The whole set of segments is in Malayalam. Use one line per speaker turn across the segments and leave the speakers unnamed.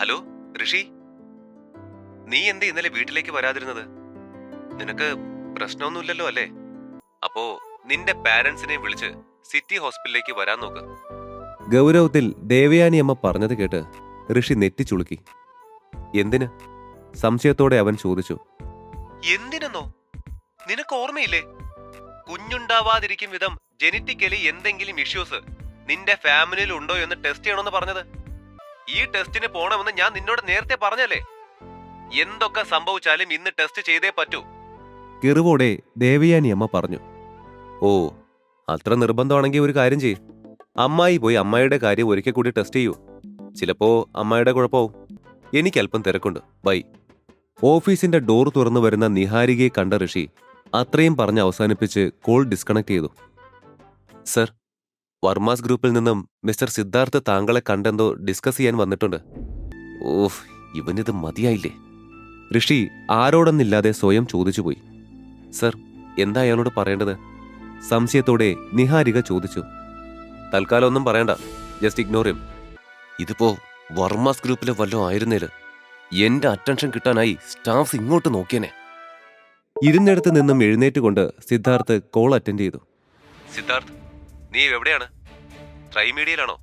ഹലോ ഋഷി. നീ എന്ത് ഇന്നലെ വീട്ടിലേക്ക് വരാതിരുന്നത്? നിനക്ക് പ്രശ്നമൊന്നുമില്ലല്ലോ അല്ലേ? അപ്പോ നിന്റെ പാരന്റ്സിനെ വിളിച്ച് സിറ്റി ഹോസ്പിറ്റലിലേക്ക് വരാൻ നോക്ക്. ഗൗരവത്തിൽ ദേവയാനി അമ്മ പറഞ്ഞത് കേട്ട് ഋഷി നെറ്റിച്ചുളുക്കി. എന്തിന്? സംശയത്തോടെ അവൻ ചോദിച്ചു. എന്തിനെന്നോ? നിനക്ക് ഓർമ്മയില്ലേ? കുഞ്ഞുണ്ടാവാതിരിക്കും വിധം ജനറ്റിക്കലി എന്തെങ്കിലും ഇഷ്യൂസ് നിന്റെ ഫാമിലിയിൽ ഉണ്ടോ എന്ന് ടെസ്റ്റ് ചെയ്യണമെന്ന് പറഞ്ഞത്? ഈ ടെസ്റ്റിന് പോണമെന്ന് ഞാൻ നിന്നോട് നേരത്തെ പറഞ്ഞല്ലേ? എന്തൊക്കെ സംഭവിച്ചാലും ഇന്ന് ടെസ്റ്റ് ചെയ്തേ പറ്റൂ. കിറുവോടെ ദേവയാനി അമ്മ പറഞ്ഞു. ഓ അത്ര നിർബന്ധമാണെങ്കിൽ ഒരു കാര്യം ചെയ്യും. അമ്മായി പോയി അമ്മായിയുടെ കാര്യം ഒരിക്കൽ കൂടി ടെസ്റ്റ് ചെയ്യൂ. ചിലപ്പോ അമ്മായിയുടെ കുഴപ്പവും എനിക്കല്പം തിരക്കുണ്ട്. ബൈ. ഓഫീസിന്റെ ഡോർ തുറന്നു വരുന്ന നിഹാരികയെ കണ്ട ഋഷി അത്രയും പറഞ്ഞ് അവസാനിപ്പിച്ച് കോൾ ഡിസ്കണക്ട് ചെയ്തു. സർ വർമാസ് ഗ്രൂപ്പിൽ നിന്നും മിസ്റ്റർ സിദ്ധാർത്ഥ് താങ്കളെ കണ്ടെന്തോ ഡിസ്കസ് ചെയ്യാൻ വന്നിട്ടുണ്ട്. ഓഹ് ഇവനിത് മതിയായില്ലേ? ഋഷി ആരോടെന്നില്ലാതെ സ്വയം ചോദിച്ചുപോയി സർ എന്താ അയാളോട് പറയേണ്ടത്? സംശയത്തോടെ നിഹാരിക ചോദിച്ചു. തൽക്കാലം ഒന്നും പറയണ്ട ജസ്റ്റ് ഇഗ്നോർ ഹിം ഇതിപ്പോ വർമാസ് ഗ്രൂപ്പിലെ വല്ലതും ആയിരുന്നേൽ എന്റെ അറ്റൻഷൻ കിട്ടാനായി സ്റ്റാഫ് ഇങ്ങോട്ട് നോക്കിയനെ. ഇരുന്നിടത്ത് നിന്നും എഴുന്നേറ്റുകൊണ്ട് സിദ്ധാർത്ഥ് കോൾ അറ്റൻഡ് ചെയ്തു. സിദ്ധാർത്ഥ് നീ എവിടെയാണ്? ട്രൈമീഡിയയിലാണോ?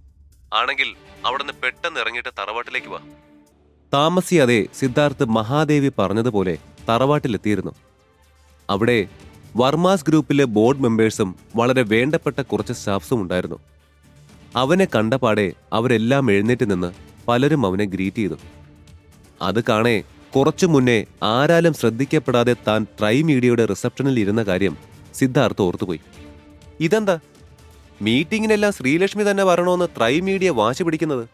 ആണെങ്കിൽ അവിടുന്ന് പെട്ടെന്ന് ഇറങ്ങിയിട്ട് തറവാട്ടിലേക്ക് വാ. താമസിയാതെ സിദ്ധാർത്ഥ് മഹാദേവി പറഞ്ഞതുപോലെ തറവാട്ടിലെത്തിയിരുന്നു. അവിടെ വർമാസ് ഗ്രൂപ്പിലെ ബോർഡ് മെമ്പേഴ്സും വളരെ വേണ്ടപ്പെട്ട കുറച്ച് സ്റ്റാഫ്സും ഉണ്ടായിരുന്നു. അവനെ കണ്ടപാടെ അവരെല്ലാം എഴുന്നേറ്റ് നിന്ന് പലരും അവനെ ഗ്രീറ്റ് ചെയ്തു. അത് കാണേ കുറച്ചു മുന്നേ ആരാലും ശ്രദ്ധിക്കപ്പെടാതെ താൻ ട്രൈ മീഡിയയുടെ റിസപ്ഷനിൽ ഇരുന്ന കാര്യം സിദ്ധാർത്ഥ് ഓർത്തുപോയി. ഇതെന്താ? മീറ്റിംഗിനെല്ലാം ശ്രീലക്ഷ്മി തന്നെ വരണമെന്ന് ട്രൈ മീഡിയ വാശി പിടിക്കുന്നത്.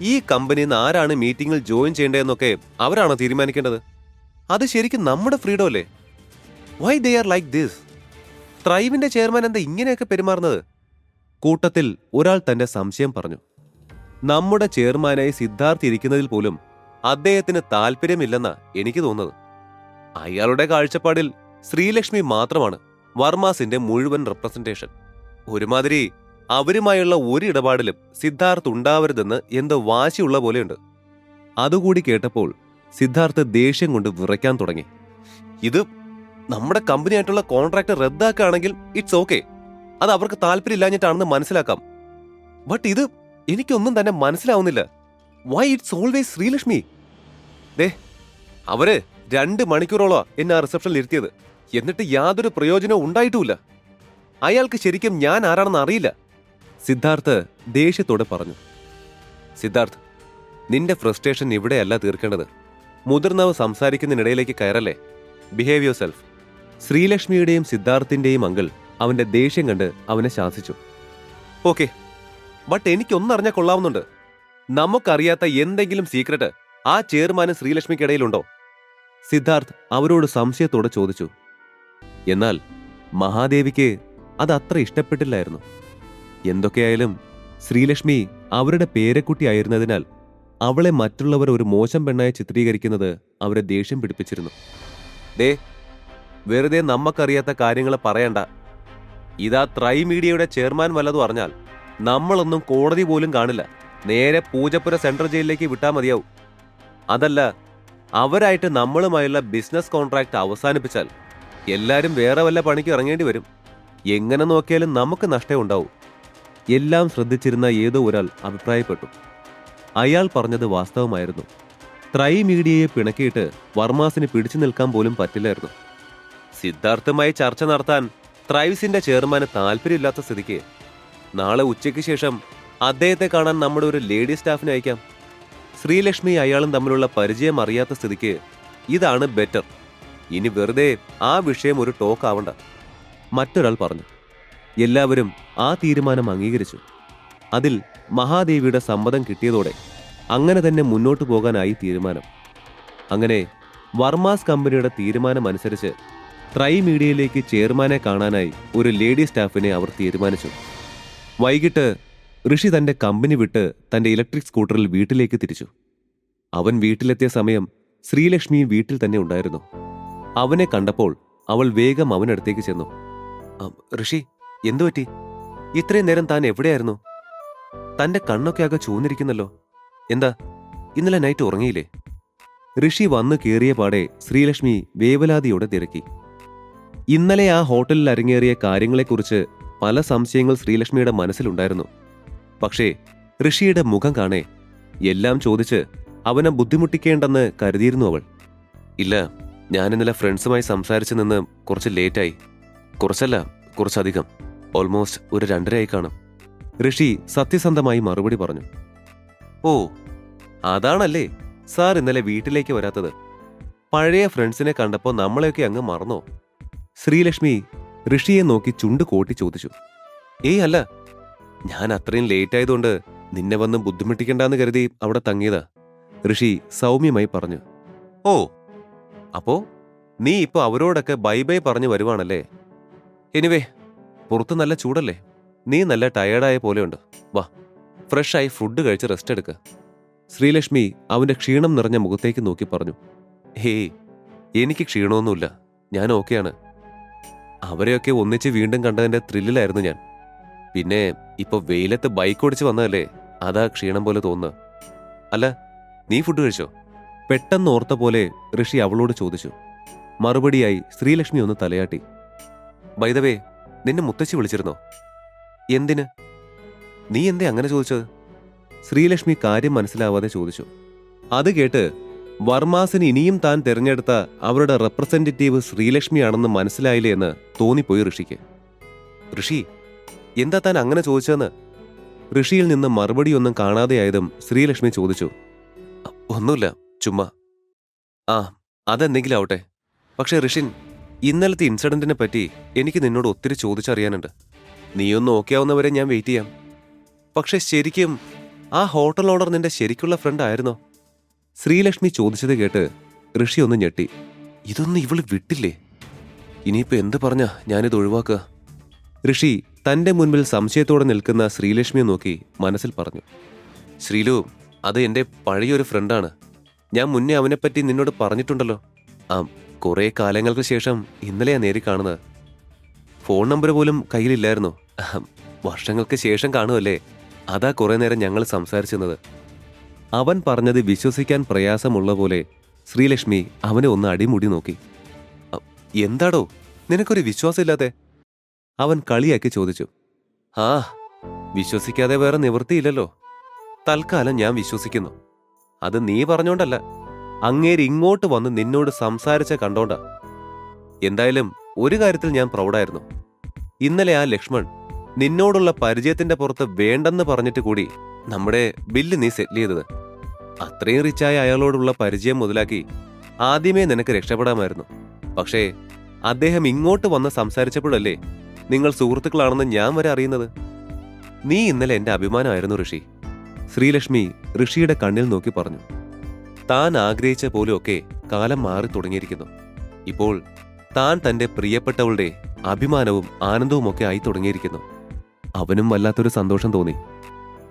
ഈ കമ്പനിയിൽ നിന്ന് ആരാണ് മീറ്റിങ്ങിൽ ജോയിൻ ചെയ്യേണ്ടതെന്നൊക്കെ അവരാണോ തീരുമാനിക്കേണ്ടത്? അത് ശരിക്കും നമ്മുടെ ഫ്രീഡം അല്ലേ? Why they are like this ത്രൈവിന്റെ chairman എന്താ ഇങ്ങനെയൊക്കെ പെരുമാറുന്നത്? കൂട്ടത്തിൽ ഒരാൾ തന്റെ സംശയം പറഞ്ഞു. നമ്മുടെ ചെയർമാനായി സിദ്ധാർത്ഥ് ഇരിക്കുന്നതിൽ പോലും അദ്ദേഹത്തിന് താല്പര്യമില്ലെന്നാ എനിക്ക് തോന്നുന്നത്. അയാളുടെ കാഴ്ചപ്പാടിൽ ശ്രീലക്ഷ്മി മാത്രമാണ് വർമാസിന്റെ മുഴുവൻ റെപ്രസെന്റേഷൻ ഒരുമാതിരി അവരുമായുള്ള ഒരു ഇടപാടിലും സിദ്ധാർത്ഥ് ഉണ്ടാവരുതെന്ന് എന്തോ വാശിയുള്ള പോലെയുണ്ട്. അതുകൂടി കേട്ടപ്പോൾ സിദ്ധാർത്ഥ് ദേഷ്യം കൊണ്ട് വിറയ്ക്കാൻ തുടങ്ങി. ഇത് നമ്മുടെ കമ്പനിയായിട്ടുള്ള കോൺട്രാക്ട് റദ്ദാക്കുകയാണെങ്കിൽ ഇറ്റ്സ് ഓക്കെ. അത് അവർക്ക് താല്പര്യമില്ലാഞ്ഞിട്ടാണെന്ന് മനസ്സിലാക്കാം. ബട്ട് ഇത് എനിക്കൊന്നും തന്നെ മനസ്സിലാവുന്നില്ല. Why it's always Sreelakshmi? ദേ അവർ രണ്ട് മണിക്കൂറോളം എന്നെ ആ റിസപ്ഷനിൽ ഇരുത്തിയത് എന്നിട്ട് യാതൊരു പ്രയോജനവും ഉണ്ടായിട്ടുമില്ല. അയാൾക്ക് ശരിക്കും ഞാൻ ആരാണെന്ന് അറിയില്ല. സിദ്ധാർത്ഥ് ദേഷ്യത്തോടെ പറഞ്ഞു. സിദ്ധാർത്ഥ് നിന്റെ ഫ്രസ്ട്രേഷൻ ഇവിടെയല്ല തീർക്കേണ്ടത്. മുതിർന്നവ സംസാരിക്കുന്നതിനിടയിലേക്ക് കയറല്ലേ? ബിഹേവ് യുവർ സെൽഫ് ശ്രീലക്ഷ്മിയുടെയും സിദ്ധാർത്ഥിന്റെയും അങ്കിൾ അവന്റെ ദേഷ്യം കണ്ട് അവനെ ശാസിച്ചു. ഓക്കെ ബട്ട് എനിക്കൊന്നറിഞ്ഞാൽ കൊള്ളാവുന്നുണ്ട്. നമുക്കറിയാത്ത എന്തെങ്കിലും സീക്രട്ട് ആ ചെയർമാനും ശ്രീലക്ഷ്മിക്കിടയിലുണ്ടോ? സിദ്ധാർത്ഥ് അവരോട് സംശയത്തോടെ ചോദിച്ചു. എന്നാൽ മഹാദേവിക്ക് അത് അത്ര ഇഷ്ടപ്പെട്ടില്ലായിരുന്നു. എന്തൊക്കെയായാലും ശ്രീലക്ഷ്മി അവരുടെ പേരക്കുട്ടിയായിരുന്നതിനാൽ അവളെ മറ്റുള്ളവർ ഒരു മോശം പെണ്ണായി ചിത്രീകരിക്കുന്നത് അവരെ ദേഷ്യം പിടിപ്പിച്ചിരുന്നു. ദേ വെറുതെ നമ്മക്കറിയാത്ത കാര്യങ്ങൾ പറയണ്ട. ഇതാ ത്രൈ മീഡിയയുടെ ചെയർമാൻ വല്ലതും അറിഞ്ഞാൽ നമ്മളൊന്നും കോടതി പോലും കാണില്ല. നേരെ പൂജപ്പുര സെൻട്രൽ ജയിലിലേക്ക് വിട്ടാൽ മതിയാവും. അതല്ല അവരായിട്ട് നമ്മളുമായുള്ള ബിസിനസ് കോൺട്രാക്ട് അവസാനിപ്പിച്ചാൽ എല്ലാവരും വേറെ വല്ല പണിക്ക് ഇറങ്ങേണ്ടി വരും. എങ്ങനെ നോക്കിയാലും നമുക്ക് നഷ്ടം ഉണ്ടാവും. എല്ലാം ശ്രദ്ധിച്ചിരുന്ന ഏതോ ഒരാൾ അഭിപ്രായപ്പെട്ടു. അയാൾ പറഞ്ഞത് വാസ്തവമായിരുന്നു. ത്രൈ മീഡിയയെ പിണക്കിയിട്ട് വർമാസിന് പിടിച്ചു നിൽക്കാൻ പോലും പറ്റില്ലായിരുന്നു. സിദ്ധാർത്ഥുമായി ചർച്ച നടത്താൻ ത്രൈവ്സിന്റെ ചെയർമാന് താല്പര്യമില്ലാത്ത സ്ഥിതിക്ക് നാളെ ഉച്ചയ്ക്ക് ശേഷം അദ്ദേഹത്തെ കാണാൻ നമ്മുടെ ഒരു ലേഡി സ്റ്റാഫിനെ അയക്കാം. ശ്രീലക്ഷ്മി അയാളും തമ്മിലുള്ള പരിചയം അറിയാത്ത സ്ഥിതിക്ക് ഇതാണ് ബെറ്റർ. ഇനി വെറുതെ ആ വിഷയം ഒരു ടോക്ക് ആവണ്ട. മറ്റൊരാൾ പറഞ്ഞു എല്ലാവരും ആ തീരുമാനം അംഗീകരിച്ചു. അതിൽ മഹാദേവിയുടെ സമ്മതം കിട്ടിയതോടെ അങ്ങനെ തന്നെ മുന്നോട്ടു പോകാനായി തീരുമാനം. അങ്ങനെ വർമാസ് കമ്പനിയുടെ തീരുമാനമനുസരിച്ച് ട്രൈ മീഡിയയിലേക്ക് ചെയർമാനെ കാണാനായി ഒരു ലേഡി സ്റ്റാഫിനെ അവർ തീരുമാനിച്ചു. വൈകിട്ട് ഋഷി തന്റെ കമ്പനി വിട്ട് തന്റെ ഇലക്ട്രിക് സ്കൂട്ടറിൽ വീട്ടിലേക്ക് തിരിച്ചു. അവൻ വീട്ടിലെത്തിയ സമയം ശ്രീലക്ഷ്മി വീട്ടിൽ തന്നെ ഉണ്ടായിരുന്നു. അവനെ കണ്ടപ്പോൾ അവൾ വേഗം അവനടുത്തേക്ക് ചെന്നു. "അം, ഋഷി എന്തുപറ്റി ഇത്രയും നേരം താൻ എവിടെയായിരുന്നു? തന്റെ കണ്ണൊക്കെ ആകെ ചൂന്നിരിക്കുന്നല്ലോ. എന്താ ഇന്നലെ നൈറ്റ് ഉറങ്ങിയില്ലേ? ഋഷി വന്നു കയറിയ പാടെ ശ്രീലക്ഷ്മി വേവലാതിയോടെ തിരക്കി. ഇന്നലെ ആ ഹോട്ടലിൽ അരങ്ങേറിയ കാര്യങ്ങളെക്കുറിച്ച് പല സംശയങ്ങൾ ശ്രീലക്ഷ്മിയുടെ മനസ്സിലുണ്ടായിരുന്നു. പക്ഷേ ഋഷിയുടെ മുഖം കാണേ എല്ലാം ചോദിച്ച് അവനെ ബുദ്ധിമുട്ടിക്കേണ്ടെന്ന് കരുതിയിരുന്നു അവൾ. ഇല്ല ഞാൻ ഇന്നലെ ഫ്രണ്ട്സുമായി സംസാരിച്ചു നിന്ന് കുറച്ച് ലേറ്റായി. കുറച്ചല്ല കുറച്ചധികം. ഓൾമോസ്റ്റ് ഒരു രണ്ടരയായി കാണും. ഋഷി സത്യസന്ധമായി മറുപടി പറഞ്ഞു. ഓ അതാണല്ലേ. സാർ ഇന്നലെ വീട്ടിലേക്ക് വരാത്തത്. പഴയ ഫ്രണ്ട്സിനെ കണ്ടപ്പോൾ നമ്മളെയൊക്കെ അങ്ങ് മറന്നോ? ശ്രീലക്ഷ്മി ഋഷിയെ നോക്കി ചുണ്ട് കോട്ടി ചോദിച്ചു. ഏയ് അല്ല ഞാൻ അത്രയും ലേറ്റ് ആയതുകൊണ്ട് നിന്നെ വന്ന് ബുദ്ധിമുട്ടിക്കണ്ടെന്ന് കരുതി അവിടെ തങ്ങിയതാ. ഋഷി സൗമ്യമായി പറഞ്ഞു. ഓ അപ്പോ നീ ഇപ്പൊ അവരോടൊക്കെ ബൈ ബൈ പറഞ്ഞു വരുവാണല്ലേ? എനിവേ പുറത്ത് നല്ല ചൂടല്ലേ? നീ നല്ല ടയേർഡായ പോലെയുണ്ട്. വാ ഫ്രഷായി ഫുഡ് കഴിച്ച് റെസ്റ്റ് എടുക്ക. ശ്രീലക്ഷ്മി അവന്റെ ക്ഷീണം നിറഞ്ഞ മുഖത്തേക്ക് നോക്കി പറഞ്ഞു. ഹേയ് എനിക്ക് ക്ഷീണമൊന്നുമില്ല. ഞാൻ ഓക്കെയാണ് അവരെയൊക്കെ ഒന്നിച്ച് വീണ്ടും കണ്ടതിന്റെ ത്രില്ലിലായിരുന്നു ഞാൻ. പിന്നെ ഇപ്പൊ വെയിലത്ത് ബൈക്ക് ഓടിച്ച് വന്നതല്ലേ? അതാ ക്ഷീണം പോലെ തോന്നുന്നത് അല്ല നീ ഫുഡ് കഴിച്ചോ? പെട്ടെന്ന് ഓർത്ത പോലെ ഋഷി അവളോട് ചോദിച്ചു. മറുപടിയായി ശ്രീലക്ഷ്മി ഒന്ന് തലയാട്ടി. ബൈദവേ നിന്നെ മുത്തശ്ശി വിളിച്ചിരുന്നോ? എന്തിന്? നീ എന്തേ അങ്ങനെ ചോദിച്ചത്? ശ്രീലക്ഷ്മി കാര്യം മനസ്സിലാവാതെ ചോദിച്ചു. അത് കേട്ട് വർമാസിന് ഇനിയും താൻ തിരഞ്ഞെടുത്ത അവരുടെ റെപ്രസെന്റേറ്റീവ് ശ്രീലക്ഷ്മിയാണെന്ന് മനസ്സിലായില്ലേ എന്ന് തോന്നിപ്പോയി ഋഷിക്ക്. ഋഷി എന്താ താൻ അങ്ങനെ ചോദിച്ചതെന്ന്? ഋഷിയിൽ നിന്ന് മറുപടിയൊന്നും കാണാതെയായതും ശ്രീലക്ഷ്മി ചോദിച്ചു. "അ- ഒന്നുമില്ല ചുമ്മാ. ആ അതെന്തെങ്കിലും ആവട്ടെ. പക്ഷേ ഋഷിൻ ഇന്നലത്തെ ഇൻസിഡന്റിനെ പറ്റി എനിക്ക് നിന്നോട് ഒത്തിരി ചോദിച്ചറിയാനുണ്ട്. നീയൊന്ന് ഓക്കെ ആവുന്നവരെ ഞാൻ വെയിറ്റ് ചെയ്യാം. പക്ഷെ ശരിക്കും ആ ഹോട്ടൽ ഓണർ നിന്റെ ശരിക്കുള്ള ഫ്രണ്ട് ആയിരുന്നോ? ശ്രീലക്ഷ്മി ചോദിച്ചത് കേട്ട് ഋഷി ഒന്ന് ഞെട്ടി. ഇതൊന്നും ഇവൾ വിട്ടില്ലേ? ഇനിയിപ്പോ എന്ത് പറഞ്ഞാ ഞാനിത് ഒഴിവാക്കുക? ഋഷി തന്റെ മുൻപിൽ സംശയത്തോടെ നിൽക്കുന്ന ശ്രീലക്ഷ്മിയെ നോക്കി മനസ്സിൽ പറഞ്ഞു. ശ്രീലു അത് എന്റെ പഴയൊരു ഫ്രണ്ടാണ് ഞാൻ മുന്നേ അവനെപ്പറ്റി നിന്നോട് പറഞ്ഞിട്ടുണ്ടല്ലോ. ആ കുറെ കാലങ്ങൾക്ക് ശേഷം ഇന്നലെയാ നേരി കാണുന്നത്. ഫോൺ നമ്പർ പോലും കയ്യിലില്ലായിരുന്നു. വർഷങ്ങൾക്ക് ശേഷം കാണുമല്ലേ അതാ കുറേ നേരം ഞങ്ങൾ സംസാരിച്ചിരുന്നത്. അവൻ പറഞ്ഞത് വിശ്വസിക്കാൻ പ്രയാസമുള്ള പോലെ ശ്രീലക്ഷ്മി അവനെ ഒന്ന് അടിമുടി നോക്കി. എന്താടോ? നിനക്കൊരു വിശ്വാസമില്ലാതെ? അവൻ കളിയാക്കി ചോദിച്ചു. ആ വിശ്വസിക്കാതെ വേറെ നിവൃത്തിയില്ലല്ലോ. തൽക്കാലം ഞാൻ വിശ്വസിക്കുന്നു. അത് നീ പറഞ്ഞോണ്ടല്ല. അങ്ങേര് ഇങ്ങോട്ട് വന്ന് നിന്നോട് സംസാരിച്ച കണ്ടോണ്ട. എന്തായാലും ഒരു കാര്യത്തിൽ ഞാൻ പ്രൗഡായിരുന്നു. ഇന്നലെ ആ ലക്ഷ്മൺ നിന്നോടുള്ള പരിചയത്തിന്റെ പുറത്ത് വേണ്ടെന്ന് പറഞ്ഞിട്ട് കൂടി നമ്മുടെ ബില്ല് നീ സെറ്റിൽ ചെയ്തത്. അത്രയും റിച്ചായ അയാളോടുള്ള പരിചയം മുതലാക്കി ആദ്യമേ നിനക്ക് രക്ഷപ്പെടാമായിരുന്നു. പക്ഷേ അദ്ദേഹം ഇങ്ങോട്ട് വന്ന് സംസാരിച്ചപ്പോഴല്ലേ നിങ്ങൾ സുഹൃത്തുക്കളാണെന്ന് ഞാൻ വരെ അറിയുന്നത്? നീ ഇന്നലെ എന്റെ അഭിമാനമായിരുന്നു ഋഷി. ശ്രീലക്ഷ്മി ഋഷിയുടെ കണ്ണിൽ നോക്കി പറഞ്ഞു. താൻ ആഗ്രഹിച്ച പോലെയൊക്കെ കാലം മാറി തുടങ്ങിയിരിക്കുന്നു. ഇപ്പോൾ താൻ തന്റെ പ്രിയപ്പെട്ടവളുടെ അഭിമാനവും ആനന്ദവുമൊക്കെ ആയി തുടങ്ങിയിരിക്കുന്നു. അവനും വല്ലാത്തൊരു സന്തോഷം തോന്നി.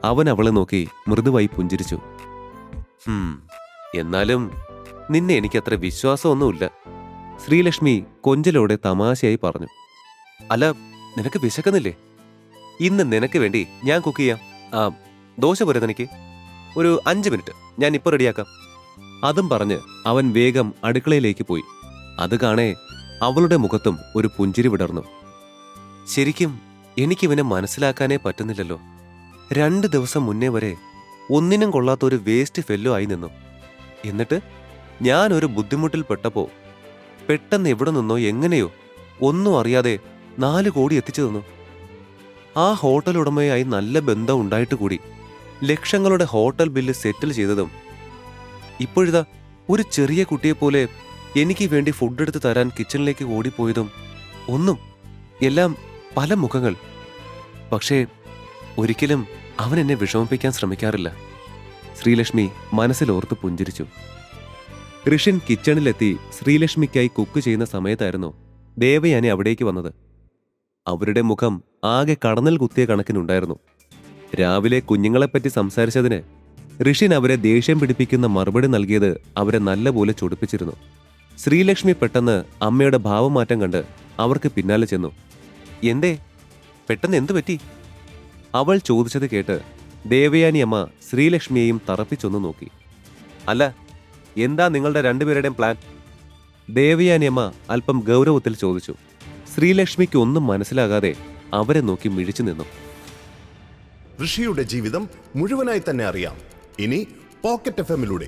അവൻ അവളെ നോക്കി മൃദുവായി പുഞ്ചിരിച്ചു. എന്നാലും നിന്നെ എനിക്കത്ര വിശ്വാസമൊന്നുമില്ല ശ്രീലക്ഷ്മി കൊഞ്ചലോടെ തമാശയായി പറഞ്ഞു. അല്ല നിനക്ക് വിശക്കുന്നില്ലേ? ഇന്ന് നിനക്ക് വേണ്ടി ഞാൻ കുക്ക് ചെയ്യാം. ആ ദോശ പോരെ തനിക്ക്. ഒരു അഞ്ച് മിനിറ്റ് ഞാൻ ഇപ്പോൾ റെഡിയാക്കാം. അതും പറഞ്ഞ് അവൻ വേഗം അടുക്കളയിലേക്ക് പോയി. അത് കാണേ അവളുടെ മുഖത്തും ഒരു പുഞ്ചിരി വിടർന്നു. ശരിക്കും എനിക്കിവനെ മനസ്സിലാക്കാനേ പറ്റുന്നില്ലല്ലോ. രണ്ട് ദിവസം മുന്നേ വരെ ഒന്നിനും കൊള്ളാത്ത ഒരു വേസ്റ്റ് ഫെല്ലോ ആയി നിന്നു. എന്നിട്ട് ഞാൻ ഒരു ബുദ്ധിമുട്ടിൽ പെട്ടപ്പോ പെട്ടെന്ന് എവിടെ നിന്നോ എങ്ങനെയോ ഒന്നും അറിയാതെ നാല് കോടി എത്തിച്ചു തന്നു. ആ ഹോട്ടൽ ഉടമയായി നല്ല ബന്ധം ഉണ്ടായിട്ട് കൂടി. ലക്ഷങ്ങളുടെ ഹോട്ടൽ ബില്ല് സെറ്റിൽ ചെയ്തതും ഇപ്പോഴിതാ ഒരു ചെറിയ കുട്ടിയെപ്പോലെ എനിക്ക് വേണ്ടി ഫുഡ് എടുത്ത് തരാൻ കിച്ചണിലേക്ക് ഓടിപ്പോയതും ഒന്നും എല്ലാം പല മുഖങ്ങൾ. പക്ഷേ ഒരിക്കലും അവൻ എന്നെ വിഷമിപ്പിക്കാൻ ശ്രമിക്കാറില്ല. ശ്രീലക്ഷ്മി മനസ്സിലോർത്ത് പുഞ്ചിരിച്ചു. ഋഷിൻ കിച്ചണിലെത്തി ശ്രീലക്ഷ്മിക്കായി കുക്ക് ചെയ്യുന്ന സമയത്തായിരുന്നു ദേവയാനി അവിടേക്ക് വന്നത്. അവരുടെ മുഖം ആകെ കടന്നൽ കുത്തിയ കണക്കിനുണ്ടായിരുന്നു. രാവിലെ കുഞ്ഞുങ്ങളെപ്പറ്റി സംസാരിച്ചതിന് ഋഷിൻ അവരെ ദേഷ്യം പിടിപ്പിക്കുന്ന മറുപടി നൽകിയത് അവരെ നല്ലപോലെ ചൊടിപ്പിച്ചിരുന്നു. ശ്രീലക്ഷ്മി പെട്ടെന്ന് അമ്മയുടെ ഭാവമാറ്റം കണ്ട് അവർക്ക് പിന്നാലെ ചെന്നു. എന്തേ? പെട്ടെന്ന് എന്തു പറ്റി? അവൾ ചോദിച്ചത് കേട്ട് ദേവയാനി അമ്മ ശ്രീലക്ഷ്മിയെയും തറപ്പിച്ചൊന്നു നോക്കി. അല്ല എന്താ നിങ്ങളുടെ രണ്ടുപേരുടെയും പ്ലാൻ? ദേവയാനി അമ്മ അല്പം ഗൗരവത്തിൽ ചോദിച്ചു. ശ്രീലക്ഷ്മിക്ക് ഒന്നും മനസ്സിലാകാതെ അവരെ നോക്കി മിഴിച്ചു നിന്നു.
ഋഷിയുടെ ജീവിതം മുഴുവനായി തന്നെ അറിയാം. ഇനി പോക്കറ്റ് എഫ് എമ്മിലൂടെ.